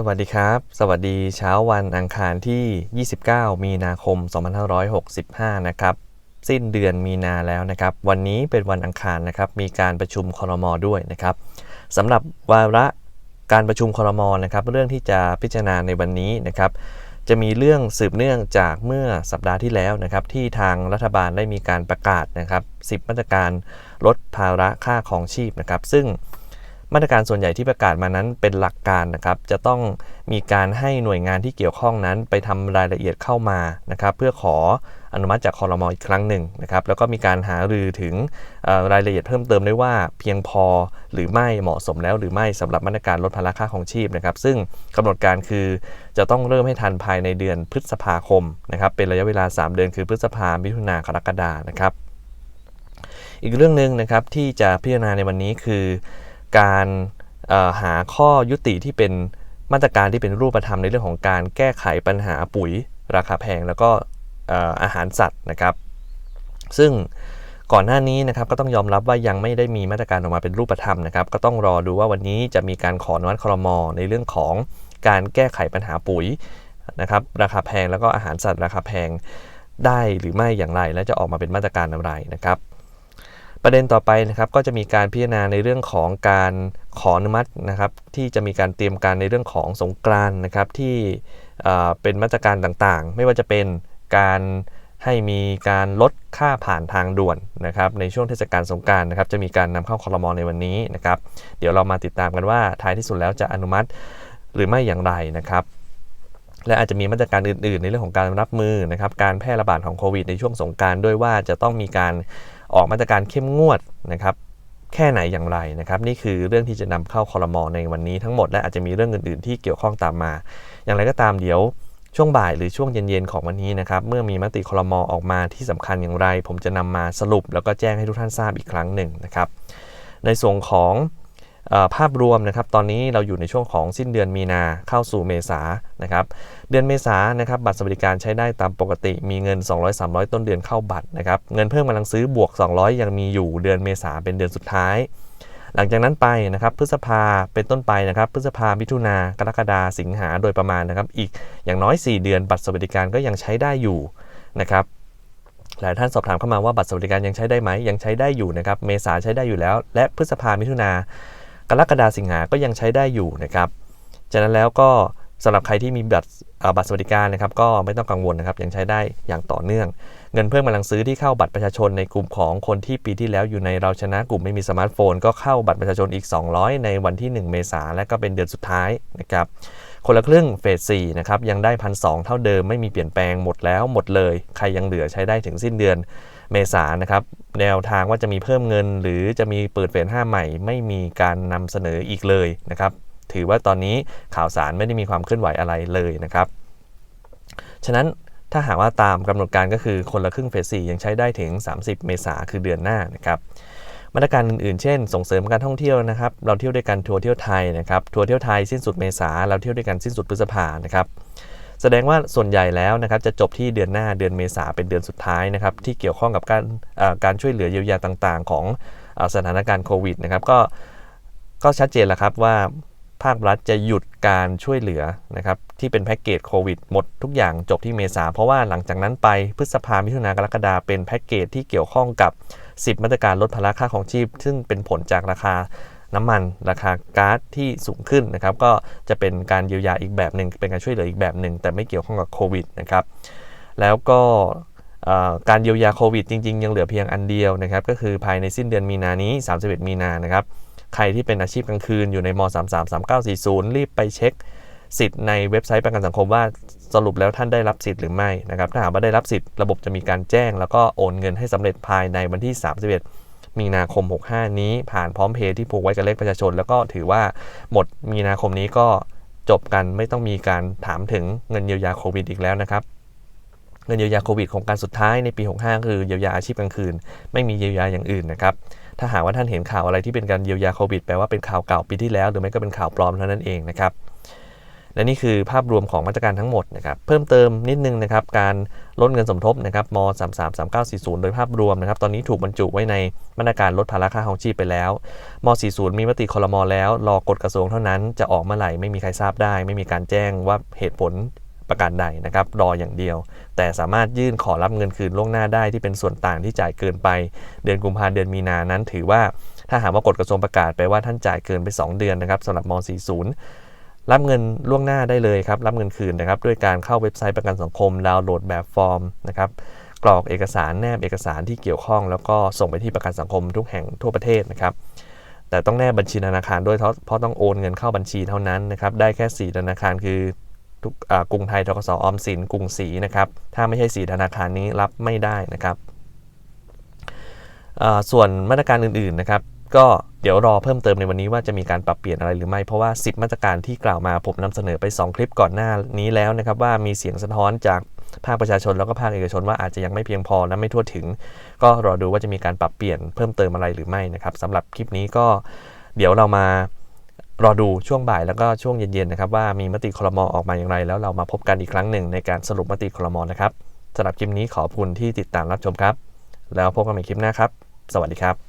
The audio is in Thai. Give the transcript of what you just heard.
สวัสดีครับ สวัสดีเช้าวันอังคารที่ 29 มีนาคม 2565 นะครับ สิ้นเดือนมีนาแล้วนะครับ วันนี้เป็นวันอังคารนะครับ มีการประชุมคอรมอด้วยนะครับสำหรับวาระการประชุมคอรมอนะครับ เรื่องที่จะพิจารณาในวันนี้นะครับ จะมีเรื่องสืบเนื่องจากเมื่อสัปดาห์ที่แล้วนะครับ ที่ทางรัฐบาลได้มีการประกาศนะครับ 10 มาตรการลดภาระค่าของชีพนะครับ ซึ่ง มาตรการส่วนใหญ่ที่ประกาศมานั้นเป็นหลักการนะครับ จะต้องมีการให้หน่วยงานที่เกี่ยวข้องนั้น ไปทำรายละเอียดเข้ามานะครับ เพื่อขออนุมัติจากคอรมออีกครั้งหนึ่งนะครับ แล้วก็มีการหารือถึงรายละเอียดเพิ่มเติมด้วยว่าเพียงพอหรือไม่เหมาะสมแล้ว หรือไม่สำหรับมาตรการลดภาระค่าของชีพนะครับ ซึ่งกำหนดการคือจะต้องเริ่มให้ทันภายในเดือนพฤษภาคมนะครับ เป็นระยะเวลา 3 เดือนคือพฤษภามิถุนากรกฎานะครับ อีกเรื่องหนึ่งนะครับที่จะพิจารณาในวันนี้คือ การหาข้อยุติที่เป็นมาตรการที่เป็นรูปธรรมในเรื่องของการแก้ไขปัญหาปุ๋ยราคาแพงแล้วก็อาหารสัตว์นะครับ ซึ่งก่อนหน้านี้นะครับก็ต้องยอมรับว่ายังไม่ได้มีมาตรการออกมาเป็นรูปธรรมนะครับ ก็ต้องรอดูว่าวันนี้จะมีการขออนุมัติครมในเรื่องของการแก้ไขปัญหาปุ๋ยนะครับราคาแพงแล้วก็อาหารสัตว์ราคาแพงได้หรือไม่อย่างไรและจะออกมาเป็นมาตรการอะไรนะครับ ประเด็นต่อไปนะครับก็จะมีการพิจารณาในเรื่องของการขออนุมัตินะครับ ที่จะมีการเตรียมการในเรื่องของสงกรานนะครับที่เป็นมาตรการต่างๆ ไม่ว่าจะเป็นการให้มีการลดค่าผ่านทางด่วนนะครับในช่วงเทศกาลสงการนะครับ จะมีการนำเข้าคอรมอในวันนี้นะครับ เดี๋ยวเรามาติดตามกันว่าท้ายที่สุดแล้วจะอนุมัติหรือไม่อย่างไรนะครับ และอาจจะมีมาตรการอื่น ๆ ในเรื่องของการรับมือนะครับ การแพร่ระบาดของโควิดในช่วงสงการด้วยว่าจะต้องมีการ ออกมาตรการเข้มงวดนะครับแค่ไหนอย่างไรนะครับนี่คือเรื่องที่จะนำเข้าคอรมอในวันนี้ทั้งหมดและอาจจะมีเรื่องอื่นๆ ที่เกี่ยวข้องตามมา อย่างไรก็ตามเดี๋ยวช่วงบ่ายหรือช่วงเย็นๆของวันนี้นะครับเมื่อมีมติคอรมอออกมาที่สำคัญอย่างไร ผมจะนำมาสรุปแล้วก็แจ้งให้ทุกท่านทราบอีกครั้งหนึ่งนะครับในส่วนของ ภาพรวมนะครับตอนนี้เราอยู่ในช่วงของสิ้นเดือนมีนาเข้าสู่เมษานะครับเดือนเมษานะครับบัตรสวัสดิการใช้ได้ตามปกติมีเงิน 200-300 ต้นเดือนเข้าบัตรนะครับเงินเพิ่มกำลังซื้อบวก 200 ยังมีอยู่เดือนเมษาเป็นเดือนสุดท้าย หลังจากนั้นไปนะครับพฤษภาเป็นต้นไปนะครับพฤษภามิถุนากรกฎาสิงหาโดยประมาณนะครับอีกอย่างน้อย 4 เดือนบัตรสวัสดิการก็ยังใช้ได้อยู่นะครับหลายท่านสอบถามเข้ามาว่าบัตรสวัสดิการยังใช้ได้ไหมยังใช้ได้อยู่นะครับเมษาใช้ได้อยู่แล้ว และพฤษภามิถุนา กรกฎาสิงหาก็ยังใช้ได้อยู่นะครับจากนั้นแล้วก็สำหรับใครที่มีบัตรบัตรสวัสดิการนะครับก็ไม่ต้องกังวลนะครับยังใช้ได้อย่างต่อเนื่อง เงินเพิ่มกำลังซื้อที่เข้าบัตรประชาชนในกลุ่มของคนที่ปีที่แล้วอยู่ในเราชนะกลุ่มไม่มีสมาร์ทโฟน ก็เข้าบัตรประชาชนอีก 200 ในวันที่ 1 เมษาและก็เป็นเดือนสุดท้ายนะครับ คนละครึ่งเฟส4นะครับยังได้พันสเท่าเดิมไม่มีเปลี่ยนแปลงหมดแล้วหมดเลย ใครยังเหลือใช้ได้ถึงสิ้นเดือนเมษานะครับแนวทางว่าจะมีเพิ่มเงิน หรือจะมีเปิดเฟสห้าใหม่ ไม่มีการนำเสนออีกเลยนะครับถือว่าตอนนี้ข่าวสารไม่ได้มีความเคลื่อนไหวอะไรเลยนะครับ ฉะนั้นถ้าหากว่าตามกำหนดการก็คือคนละครึ่งเฟส4ยังใช้ได้ถึง 30 เมษาคือเดือนหน้านะครับ มาตรการอื่นๆ เช่น ส่งเสริมการท่องเที่ยวนะครับ เราเที่ยวด้วยกันทัวร์เที่ยวไทยนะครับ ทัวร์เที่ยวไทยสิ้นสุดเมษา เราเที่ยวด้วยกันสิ้นสุดพฤษภานะครับ แสดงว่าส่วนใหญ่แล้วนะครับจะจบที่เดือนหน้าเดือนเมษาเป็นเดือนสุดท้ายนะครับที่เกี่ยวข้องกับการการช่วยเหลือเยียวยาต่างๆ ของสถานการณ์โควิดนะครับก็ก็ชัดเจนแล้วครับว่าภาครัฐจะหยุดการช่วยเหลือนะครับที่เป็นแพ็กเกจโควิดหมดทุกอย่างจบที่เมษาเพราะว่าหลังจากนั้นไปพฤษภามิถุนากรกฎาเป็นแพ็กเกจที่เกี่ยวข้องกับ 10 มาตรการลดภาระค่าของชีพ ซึ่งเป็นผลจากราคาน้ำมันราคาก๊าซที่สูงขึ้นนะครับ ก็จะเป็นการเยียวยาอีกแบบหนึ่งเป็นการช่วยเหลืออีกแบบหนึ่งแต่ไม่เกี่ยวข้องกับโควิดนะครับ แล้วก็การเยียวยาโควิดจริง ๆ ยังเหลือเพียงอันเดียวนะครับ ก็คือภายในสิ้นเดือนมีนานี้ 31 มีนานะครับ ใครที่เป็นอาชีพกลางคืนอยู่ในม 333940 รีบไปเช็ค สิทธิ์ในเว็บไซต์ประกันสังคมว่าสรุปแล้วท่านได้รับสิทธิ์หรือไม่นะครับถ้าหากว่าได้รับสิทธิ์ระบบจะมีการแจ้ง แล้วก็โอนเงินให้สำเร็จภายในวันที่ 31 มีนาคม 65 นี้ ผ่านพร้อมเพย์ที่ผูกไว้กับเลขประชาชน แล้วก็ถือว่าหมดมีนาคมนี้ก็จบกันไม่ต้องมีการถามถึงเงินเยียวยาโควิดอีกแล้วนะครับเงินเยียวยาโควิดโครงการสุดท้ายในปี 65 คือเยียวยาอาชีพกลางคืน ไม่มีเยียวยาอย่างอื่นนะครับถ้าหากว่าท่านเห็นข่าวอะไรที่เป็นการเยียวยาโควิดแปลว่าเป็นข่าวเก่าปีที่แล้ว หรือไม่ก็เป็นข่าวปลอมเท่านั้นเองนะครับ และนี่คือภาพรวมของมาตรการทั้งหมดนะครับเพิ่มเติมนิดนึงนะครับการลดเงินสมทบนะครับม 33 3940 โดยภาพรวมนะครับตอนนี้ถูกบรรจุไว้ในมาตรการลดภาระค่าครองชีพไปแล้วม 40 มีมติคลมอแล้วรอกฎกระทรวงเท่านั้นจะออกเมื่อไหร่ไม่มีใครทราบได้ ไม่มีการแจ้งว่าเหตุผลประการใดนะครับรออย่างเดียว แต่สามารถยื่นขอรับเงินคืนล่วงหน้าได้ที่เป็นส่วนต่างที่จ่ายเกินไป เดือนกุมภาเดือนมีนานั้นถือว่าถ้าหากว่ากฎกระทรวงประกาศไปว่าท่านจ่ายเกินไป 2 เดือนนะครับสำหรับม 40 รับเงินล่วงหน้าได้เลยครับ รับเงินคืนนะครับ ด้วยการเข้าเว็บไซต์ประกันสังคม ดาวน์โหลดแบบฟอร์มนะครับกรอกเอกสารแนบเอกสารที่เกี่ยวข้อง แล้วก็ส่งไปที่ประกันสังคมทุกแห่งทั่วประเทศนะครับ แต่ต้องแนบบัญชีธนาคารด้วยเพราะต้องโอนเงินเข้าบัญชีเท่านั้นนะครับ ได้แค่ 4 ธนาคารคือทุกกรุงไทยทกสออมสินกรุงศรีนะครับ ถ้าไม่ใช่4ธนาคารนี้รับไม่ได้นะครับ ส่วนมาตรการอื่นๆนะครับ ก็ เดี๋ยวรอเพิ่มเติมในวันนี้ว่าจะมีการปรับเปลี่ยนอะไรหรือไม่ เพราะว่า 10 มาตรการที่กล่าวมาผมนำเสนอไป 2 คลิปก่อนหน้านี้แล้วนะครับว่ามีเสียงสะท้อนจากภาคประชาชนแล้วก็ภาคเอกชนว่าอาจจะยังไม่เพียงพอและไม่ทั่วถึง ก็รอดูว่าจะมีการปรับเปลี่ยนเพิ่มเติมอะไรหรือไม่นะครับสำหรับคลิปนี้ก็เดี๋ยวเรามารอดูช่วงบ่ายแล้วก็ช่วงเย็นๆนะครับว่ามีมติคลมออกมาอย่างไร แล้วเรามาพบกันอีกครั้งหนึ่งในการสรุปมติคลมนะครับสำหรับคลิปนี้ขอบคุณที่ติดตามรับชมครับ แล้วพบกันใหม่คลิปหน้าครับ สวัสดีครับ